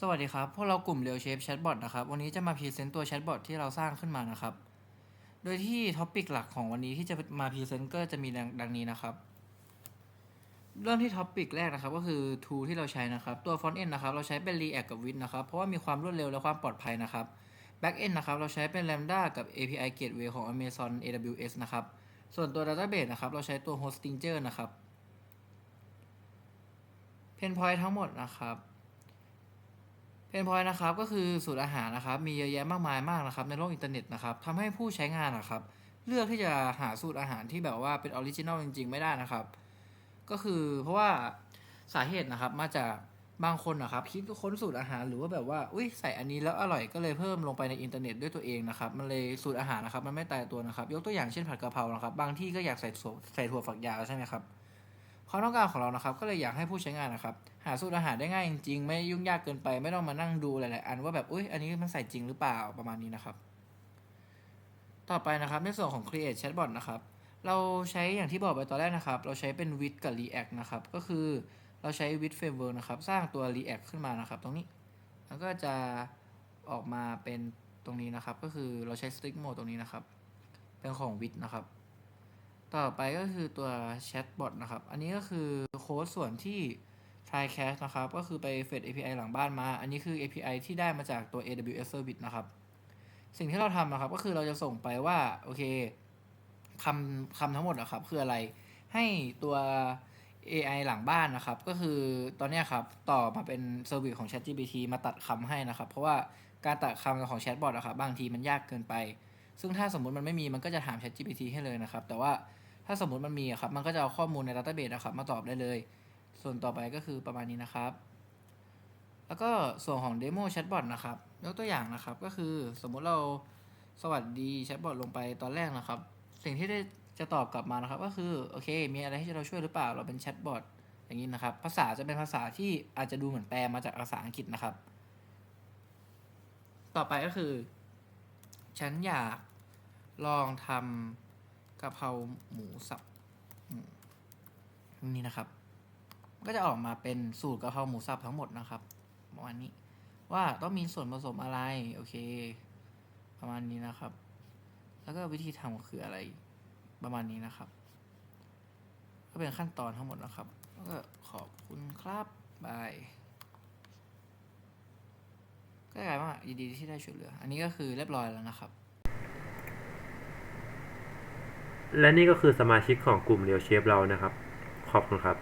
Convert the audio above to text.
สวัสดีครับ พวกเรากลุ่มเรียวเชฟแชทบอทนะครับ วันนี้จะมาพรีเซนต์ตัวแชทบอทที่เราสร้างขึ้นมานะครับ โดยที่ท็อปิกหลักของวันนี้ที่จะมาพรีเซนต์ก็จะมีดังดงนี้นะครับ เริ่มที่ท็อปิกแรกนะครับ ก็คือ tool ที่เราใช้นะครับ ตัว front end นนะครับ เราใช้เป็น react กับ with นะครับ เพราะว่ามีความรวดเร็วและความปลอดภัยนะครับ back end นะครับ เราใช้เป็น lambda กับ api gateway ของ amazon aws นะครับ ส่วนตัว database นะครับ เราใช้ตัว hostinger นะครับเพนพอยทั้งหมดนะครับ เพนพอยนะครับก็คือสูตรอาหารนะครับมีเยอะแยะมากมายมากนะครับในโลกอินเทอร์เน็ตนะครับทำให้ผู้ใช้งานนะครับ เลือกที่จะหาสูตรอาหารที่แบบว่าเป็นออริจินอลจริง ๆ ไม่ได้นะครับ ก็คือเพราะว่าสาเหตุนะครับมาจากบางคนนะครับ คิดค้นสูตรอาหารหรือว่าแบบว่าอุ้ยใส่อันนี้แล้วอร่อยก็เลยเพิ่มลงไปในอินเทอร์เน็ตด้วยตัวเองนะครับมันเลยสูตรอาหารนะครับมันไม่ตายตัวนะครับ ยกตัวอย่างเช่นผัดกะเพรานะครับ บางที่ก็อยากใส่ถั่วใส่ถั่วฝักยาวใช่ไหมครับ ความต้องการของเรานะครับ ก็เลยอยากให้ผู้ใช้งานนะครับ หาสูตรอาหารได้ง่ายจริงๆ ไม่ยุ่งยากเกินไป ไม่ต้องมานั่งดูหลายๆ อันว่าแบบอุ้ยอันนี้มันใส่จริงหรือเปล่าประมาณนี้นะครับ ต่อไปนะครับในส่วนของ create chatbot นะครับ เราใช้อย่างที่บอกไปตอนแรกนะครับ เราใช้เป็น with กับ react นะครับ ก็คือเราใช้ with framework นะครับ สร้างตัว react ขึ้นมานะครับ ตรงนี้แล้วก็จะออกมาเป็นตรงนี้นะครับ ก็คือเราใช้ strict mode ตรงนี้นะครับ เป็นของ with นะครับ ต่อไปก็คือตัว chatbot นะครับ อันนี้ก็คือโค้ดส่วนที่ TryCast นะครับ ก็คือไป fetch API หลังบ้านมา อันนี้คือ API ที่ได้มาจากตัว AWS Service นะครับ สิ่งที่เราทำนะครับ ก็คือเราจะส่งไปว่า โอเคคำคำทั้งหมดนะครับ คืออะไร ให้ตัว AI หลังบ้านนะครับ ก็คือตอนนี้ครับต่อมาเป็นเซอร์วิสของ ChatGPT มาตัดคำให้นะครับ เพราะว่าการตัดคำของ Chatbot อะครับบางทีมันยากเกินไป ซึ่งถ้าสมมุติมันไม่มีมันก็จะถาม ChatGPT ให้เลยนะครับ แต่ว่า ถ้าสมมติมันมีอะครับ มันก็จะเอาข้อมูลใน Database นะครับมาตอบได้เลย ส่วนต่อไปก็คือประมาณนี้นะครับ แล้วก็ส่วนของ Demo Chatbot นะครับยกตัวอย่างนะครับก็คือสมมุติเราสวัสดี Chatbot ลงไปตอนแรกนะครับ สิ่งที่ได้จะตอบกลับมานะครับ ก็คือโอเค มีอะไรให้เราช่วยหรือเปล่า เราเป็น Chatbot อย่างนี้นะครับ ภาษาจะเป็นภาษาที่อาจจะดูเหมือนแปลมาจากภาษาอังกฤษนะครับ ต่อไปก็คือ ฉันอยากลองทำะเพราหมูสับนี่นะครับ ก็จะออกมาเป็นสูตรกะเพราหมูสับทั้งหมดนะครับประมาณนี้ว่าต้องมีส่วนผสมอะไร โอเค ประมาณนี้นะครับ แล้วก็วิธีทำคืออะไรประมาณนี้นะครับ ก็เป็นขั้นตอนทั้งหมดนะครับ แล้วก็ขอบคุณครับบายก็กลายว่ายินดีที่ได้ช่วยเหลือ อันนี้ก็คือเรียบร้อยแล้วนะครับ และนี่ก็คือสมาชิกของกลุ่มเรียวเชฟเรานะครับ ขอบคุณครับ